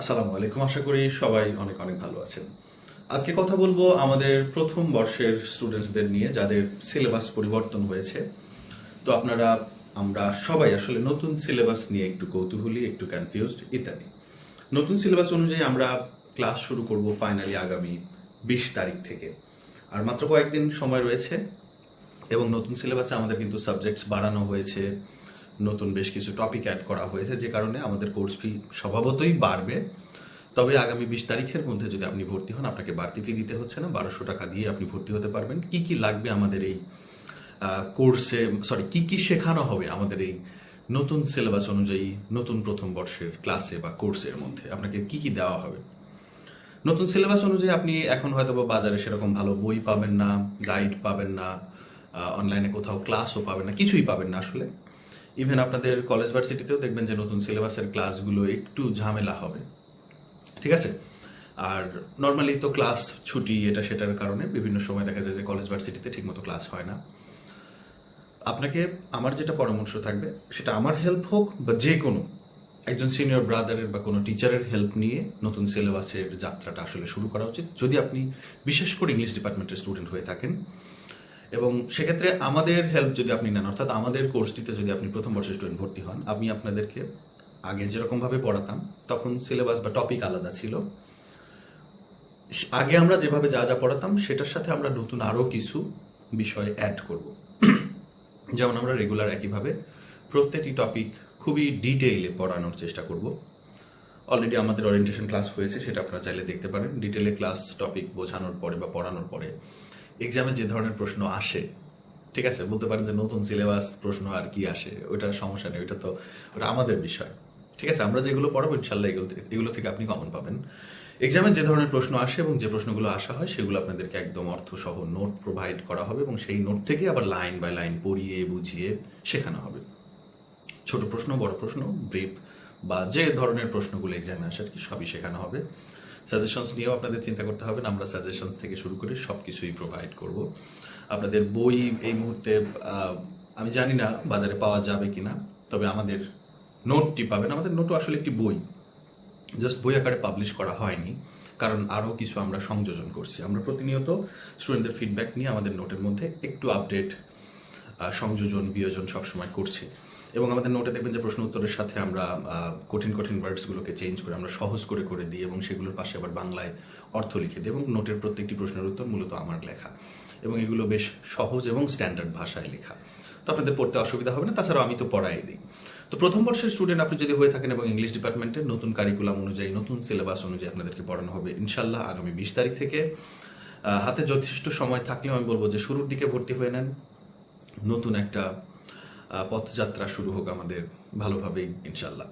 আসসালামু আলাইকুম। আশা করি সবাই অনেক অনেক ভালো আছেন। আজকে কথা বলব আমাদের প্রথম বর্ষের স্টুডেন্টসদের নিয়ে, যাদের সিলেবাস পরিবর্তন হয়েছে। তো আপনারা, আমরা সবাই আসলে নতুন সিলেবাস নিয়ে একটু কৌতূহলী, একটু কনফিউজড ইত্যাদি। নতুন সিলেবাস অনুযায়ী আমরা ক্লাস শুরু করব ফাইনালি আগামী বিশ তারিখ থেকে। আর মাত্র কয়েকদিন সময় রয়েছে এবং নতুন সিলেবাসে আমাদের কিন্তু সাবজেক্টস বাড়ানো হয়েছে। নতুন বেশ কিছু টপিক অ্যাড করা হয়েছে, যে কারণে আমাদের কোর্স ফি স্বভাবতই বাড়বে। তবে আগামী বিশ তারিখের মধ্যে যদি আপনি ভর্তি হন, আপনাকে বাড়তি ফি দিতে হচ্ছে না। বারোশো টাকা দিয়ে আপনি ভর্তি হতে পারবেন। কি কি লাগবে আমাদের এই কোর্সে সরি কি কি শেখানো হবে আমাদের এই নতুন সিলেবাস অনুযায়ী নতুন প্রথম বর্ষের ক্লাসে বা কোর্সের মধ্যে? আপনাকে কি কি দেওয়া হবে? নতুন সিলেবাস অনুযায়ী আপনি এখন হয়তো বাজারে সেরকম ভালো বই পাবেন না গাইড পাবেন না অনলাইনে কোথাও ক্লাসও পাবেন না, কিছুই পাবেন না আসলে। ইভেন আপনাদের কলেজ ভার্সিটিতেও দেখবেন যে নতুন সিলেবাসের ক্লাসগুলো একটু ঝামেলা হবে। ঠিক আছে? আর নর্মালি তো ক্লাস ছুটি, এটা সেটার কারণে বিভিন্ন সময় দেখা যায় যে কলেজ ভার্সিটিতে ঠিকমতো ক্লাস হয় না। আপনাকে আমার যেটা পরামর্শ থাকবে, সেটা আমার হেল্প হোক বা যে কোনো একজন সিনিয়র ব্রাদারের বা কোনো টিচারের হেল্প নিয়ে নতুন সিলেবাসের যাত্রাটা আসলে শুরু করা উচিত। যদি আপনি বিশেষ করে ইংলিশ ডিপার্টমেন্টের স্টুডেন্ট হয়ে থাকেন এবং সেক্ষেত্রে আমাদের হেল্প যদি আপনি নেন, অর্থাৎ আমাদের কোর্সটিতে যদি আপনি প্রথম বর্ষের স্টুডেন্ট ভর্তি হন, আমি আপনাদেরকে আগে যেরকমভাবে পড়াতাম, তখন সিলেবাস বা টপিক আলাদা ছিল। আগে আমরা যেভাবে যা যা পড়াতাম, সেটার সাথে আমরা নতুন আরও কিছু বিষয় অ্যাড করব। যেমন আমরা রেগুলার একইভাবে প্রত্যেকটি টপিক খুবই ডিটেইলে পড়ানোর চেষ্টা করব। অলরেডি আমাদের ওরিয়েন্টেশন ক্লাস হয়েছে, সেটা আপনারা চাইলে দেখতে পারেন। ডিটেলে ক্লাস টপিক বোঝানোর পরে বা পড়ানোর পরে। এক্সামে যে ধরনের প্রশ্ন আসে, ঠিক আছে? বলতে পারেন যে নতুন সিলেবাস প্রশ্ন আর কি আসে ওটা সমস্যা নেই ওটা তো ওটা আমাদের বিষয়, ঠিক আছে? আমরা যেগুলো পড়াবো ইনশাল্লাহ এগুলো এগুলো থেকে আপনি কমন পাবেন। এক্সামে যে ধরনের প্রশ্ন আসে এবং যে প্রশ্নগুলো আসা হয়, সেগুলো আপনাদেরকে একদম অর্থ সহ নোট প্রোভাইড করা হবে এবং সেই নোট থেকে আবার লাইন বাই লাইন পড়িয়ে, বুঝিয়ে শেখানো হবে। ছোট প্রশ্ন, বড় প্রশ্ন ব্রিফ বা যে ধরনের প্রশ্নগুলো এক্সামে আসে আর কি, সবই শেখানো হবে। সাজেশনস নিয়েও আপনাদের চিন্তা করতে হবে না, আমরা সাজেশনস থেকে শুরু করে সব কিছুই প্রোভাইড করব। আপনাদের বই এই মুহূর্তে আমি জানি না বাজারে পাওয়া যাবে কিনা, তবে আমাদের নোটটি পাবেন। আমাদের নোটও আসলে একটি বই। জাস্ট বই আকারে পাবলিশ করা হয়নি, কারণ আরও কিছু আমরা সংযোজন করছি। আমরা প্রতিনিয়ত স্টুডেন্টদের ফিডব্যাক নিয়ে আমাদের নোটের মধ্যে একটু আপডেট সংযোজন, বিয়োজন সবসময় করছি। এবং আমাদের নোটে দেখবেন যে প্রশ্ন উত্তরের সাথে আমরা কঠিন কঠিন ওয়ার্ডসগুলোকে চেঞ্জ করে আমরা সহজ করে করে দিই এবং সেগুলোর পাশে আবার বাংলায় অর্থ লিখে দিই এবং নোটের প্রত্যেকটি প্রশ্নের উত্তর মূলত আমার লেখা এবং এগুলো বেশ সহজ এবং স্ট্যান্ডার্ড ভাষায় লেখা। তো আপনাদের পড়তে অসুবিধা হবে না, তাছাড়াও আমি তো পড়াই দিই। তো প্রথম বর্ষের স্টুডেন্ট আপনি যদি হয়ে থাকেন এবং ইংলিশ ডিপার্টমেন্টের নতুন কারিকুলাম অনুযায়ী, নতুন সিলেবাস অনুযায়ী আপনাদেরকে পড়ানো হবে ইনশাল্লাহ আগামী বিশ তারিখ থেকে। হাতে যথেষ্ট সময় থাকলেও আমি বলব যে শুরুর দিকে ভর্তি হয়ে নেন। নতুন একটা পথযাত্রা শুরু হোক আমাদের ভালোভাবেই ইনশাল্লাহ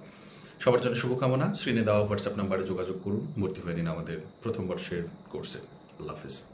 সবার জন্য শুভকামনা। স্ক্রিনে দেওয়া হোয়াটসঅ্যাপ নাম্বারে যোগাযোগ করুন। ভর্তি হয়ে নিন আমাদের প্রথম বর্ষের কোর্সে। আল্লাহ হাফিজ।